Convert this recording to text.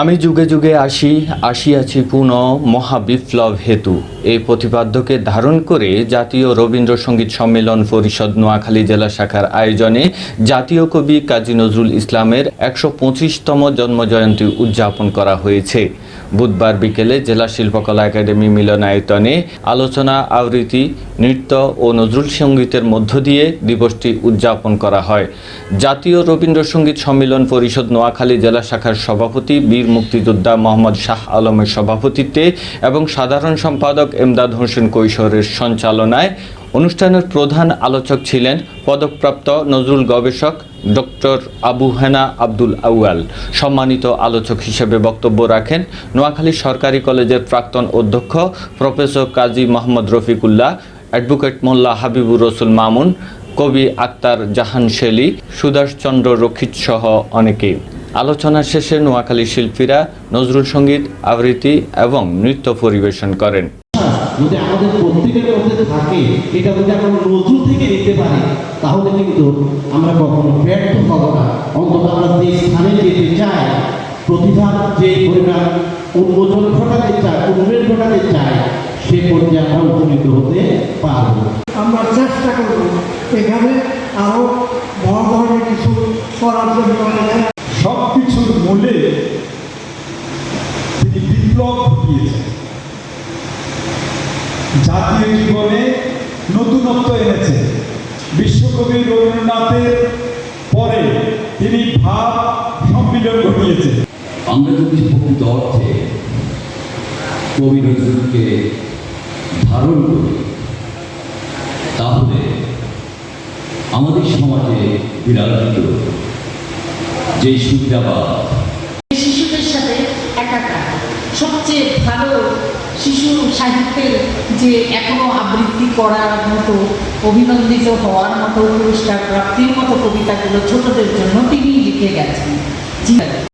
আমি যুগে যুগে আসি আসিয়াছি পুনঃ মহাবিপ্লব হেতু। এই প্রতিপাদ্যকে ধারণ করে জাতীয় রবীন্দ্রসঙ্গীত সম্মেলন পরিষদ নোয়াখালী জেলা শাখার আয়োজনে জাতীয় কবি কাজী নজরুল ইসলামের একশো পঁচিশতম জন্মজয়ন্তী উদযাপন করা হয়েছে। বুধবার বিকেলে জেলা শিল্পকলা একাডেমি মিলনায়তনে আলোচনা, আবৃত্তি, নৃত্য ও নজরুল সঙ্গীতের মধ্য দিয়ে দিবসটি উদযাপন করা হয়। জাতীয় রবীন্দ্রসঙ্গীত সম্মেলন পরিষদ নোয়াখালী জেলা শাখার সভাপতি বীর মুক্তিযোদ্ধা মোহাম্মদ শাহ আলমের সভাপতিত্বে এবং সাধারণ সম্পাদক এমদাদ হোসেন কৈশোরের সঞ্চালনায় অনুষ্ঠানের প্রধান আলোচক ছিলেন পদকপ্রাপ্ত নজরুল গবেষক ডক্টর আবু হেনা আব্দুল আউয়াল। সম্মানিত আলোচক হিসেবে বক্তব্য রাখেন নোয়াখালী সরকারি কলেজের প্রাক্তন অধ্যক্ষ প্রফেসর কাজী মোহাম্মদ রফিকুল্লাহ, অ্যাডভোকেট মোল্লা হাবিবুর রসুল মামুন, কবি আক্তার জাহান শেলি সুভাষচন্দ্র রক্ষিত সহ অনেকে আলোচনা শেষে নোয়াখালী শিল্পীরা নজরুল সংগীত, আবৃত্তি এবং নৃত্য পরিবেশন করেন। যদি আমাদের প্রত্যেকের মধ্যে থাকে এটা যদি আমরা নজরুল থেকে নিতে পারি তাহলে কিন্তু আমরা কখনো ব্যর্থ হব না। অন্তত আমরা যে স্থানে যেতে চাই প্রতিভার যে পরিমাণ উন্মোচন ঘটাতে চায় উন্মেষ ঘটাতে চাই সে পর্যায়ে আমরা উপনীত হতে পারব আমরা চেষ্টা করব এখানে আরও বড় ধরনের কিছু করার জন্য। সব কিছুর মূলে তিনি বিপ্লব ঘটিয়েছেন। জাতীয় জীবনে নতুনত্ব এনেছে। বিশ্বকবি রবীন্দ্রনাথের পরে তিনি ভাব সম্মিলন ঘটিয়েছেন আমরা যদি প্রকৃত অর্থে কবি নজরুলকে ধারণ করি। তাহলে আমাদের সমাজে বিরাজিত যে সুবিধাবাদ সবচেয়ে ভালো শিশু সাহিত্যের যে এখনও আবৃত্তি করার মতো, অভিনন্দিত হওয়ার মতো, পুরস্কার প্রাপ্তির মতো কবিতাগুলো ছোটদের জন্য তিনি লিখে গেছেন।